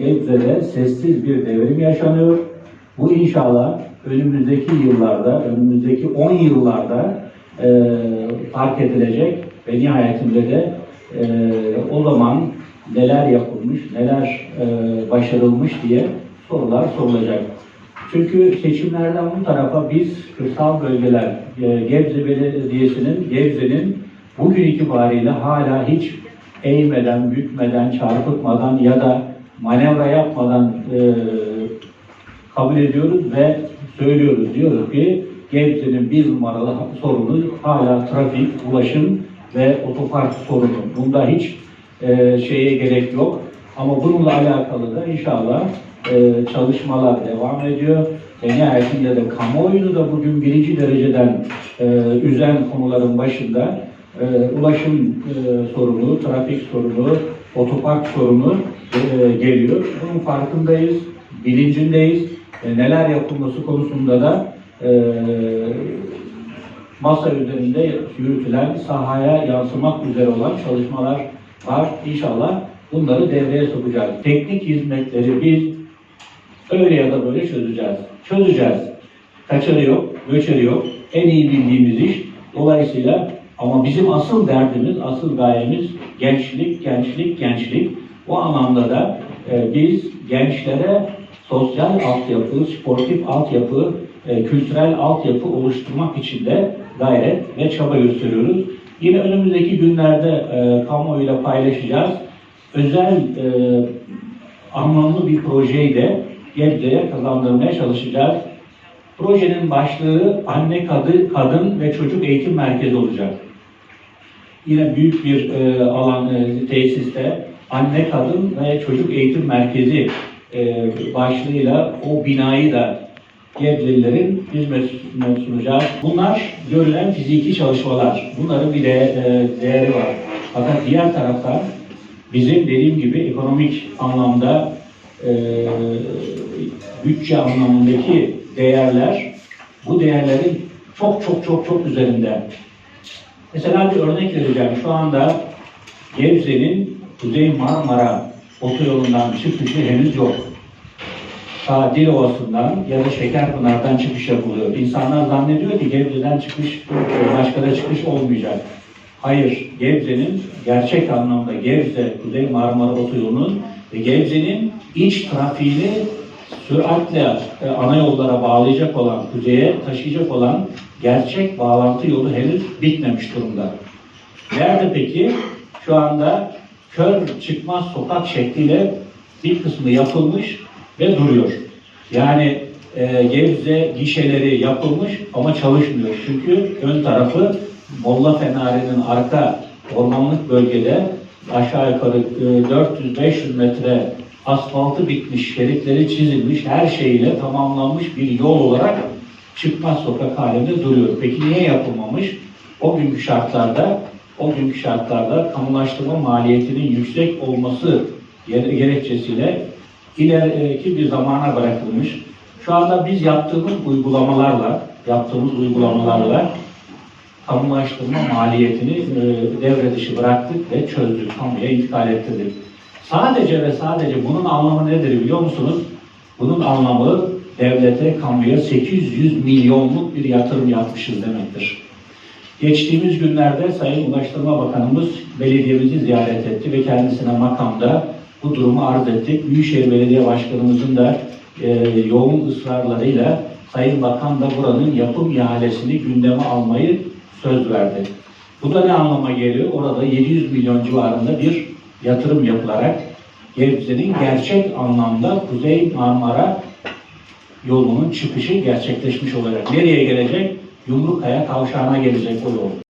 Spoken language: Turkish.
Gebze'de sessiz bir devrim yaşanıyor. Bu inşallah önümüzdeki yıllarda, önümüzdeki 10 yıllarda e, fark edilecek ve nihayetinde de e, o zaman neler yapılmış, neler e, başarılmış diye sorular sorulacak. Çünkü seçimlerden bu tarafa biz kırsal bölgeler, e, Gebze Belediyesi'nin, Gebze'nin bugün itibariyle hala hiç eğmeden, bükmeden, çarpıtmadan ya da manevra yapmadan e, kabul ediyoruz ve söylüyoruz. Diyoruz ki Gebze'nin bir numaralı sorunu hala trafik, ulaşım ve otopark sorunu. Bunda hiç e, şeye gerek yok. Ama bununla alakalı da inşallah e, çalışmalar devam ediyor. Ve nihayetinde de kamuoyunu da bugün birinci dereceden e, üzen konuların başında e, ulaşım e, sorunu, trafik sorunu, otopark sorunu e, geliyor. Bunun farkındayız, bilincindeyiz. E, neler yapılması konusunda da e, masa üzerinde yürütülen, sahaya yansımak üzere olan çalışmalar var. İnşallah bunları devreye sokacağız. Teknik hizmetleri biz öyle ya da böyle çözeceğiz. Çözeceğiz. Kaçarı yok, göçeri yok. En iyi bildiğimiz iş. Dolayısıyla ama bizim asıl derdimiz, asıl gayemiz gençlik, gençlik, gençlik. Bu anlamda da e, biz gençlere sosyal altyapı, sportif altyapı, e, kültürel altyapı oluşturmak için de gayret ve çaba gösteriyoruz. Yine önümüzdeki günlerde e, kamuoyuyla paylaşacağız. Özel e, anlamlı bir projeyi de Gebze'ye kazandırmaya çalışacağız. Projenin başlığı anne kadı, kadın ve çocuk eğitim merkezi olacak. Yine büyük bir e, alan e, tesiste anne kadın ve çocuk eğitim merkezi e, başlığıyla o binayı da Gebzelilerin hizmetine sunacağız. Bunlar görülen fiziki çalışmalar. Bunların bir de e, değeri var. Fakat diğer taraftan bizim dediğim gibi ekonomik anlamda e, bütçe anlamındaki değerler bu değerlerin çok çok çok çok üzerinde. Mesela bir örnek vereceğim. Şu anda Gebze'nin Kuzey Marmara otoyolundan çıkışı henüz yok. Ta Dilovası'ndan ya da Şekerpınar'dan çıkış yapılıyor. İnsanlar zannediyor ki Gebze'den çıkış, başka da çıkış olmayacak. Hayır, Gebze'nin gerçek anlamda Gebze, Kuzey Marmara otoyolunun ve Gebze'nin iç trafiğini süratle e, ana yollara bağlayacak olan, kuzeye taşıyacak olan gerçek bağlantı yolu henüz bitmemiş durumda. Nerede peki? Şu anda kör çıkmaz sokak şekliyle bir kısmı yapılmış ve duruyor. Yani e, Gebze gişeleri yapılmış ama çalışmıyor. Çünkü ön tarafı Molla Fenari'nin arka ormanlık bölgede aşağı yukarı e, 400-500 metre asfaltı bitmiş, şeritleri çizilmiş, her şeyle tamamlanmış bir yol olarak çıkmaz sokak halinde duruyor. Peki niye yapılmamış? O günkü şartlarda o günkü şartlarda kamulaştırma maliyetinin yüksek olması gere- gerekçesiyle ileriki bir zamana bırakılmış. Şu anda biz yaptığımız uygulamalarla, yaptığımız uygulamalarla kamulaştırma maliyetini e, devre dışı bıraktık ve çözdük, kamuya intikal ettirdik. Sadece ve sadece bunun anlamı nedir biliyor musunuz? Bunun anlamı devlete, kamuya 800 milyonluk bir yatırım yapmışız demektir. Geçtiğimiz günlerde Sayın Ulaştırma Bakanımız belediyemizi ziyaret etti ve kendisine makamda bu durumu arz ettik. Büyükşehir Belediye Başkanımızın da e, yoğun ısrarlarıyla Sayın Bakan da buranın yapım ihalesini gündeme almayı söz verdi. Bu da ne anlama geliyor? Orada 700 milyon civarında bir yatırım yapılarak Gebze'nin gerçek anlamda Kuzey Marmara yolunun çıkışı gerçekleşmiş olacak. Nereye gelecek? Yumrukaya kavşağına gelecek o yol.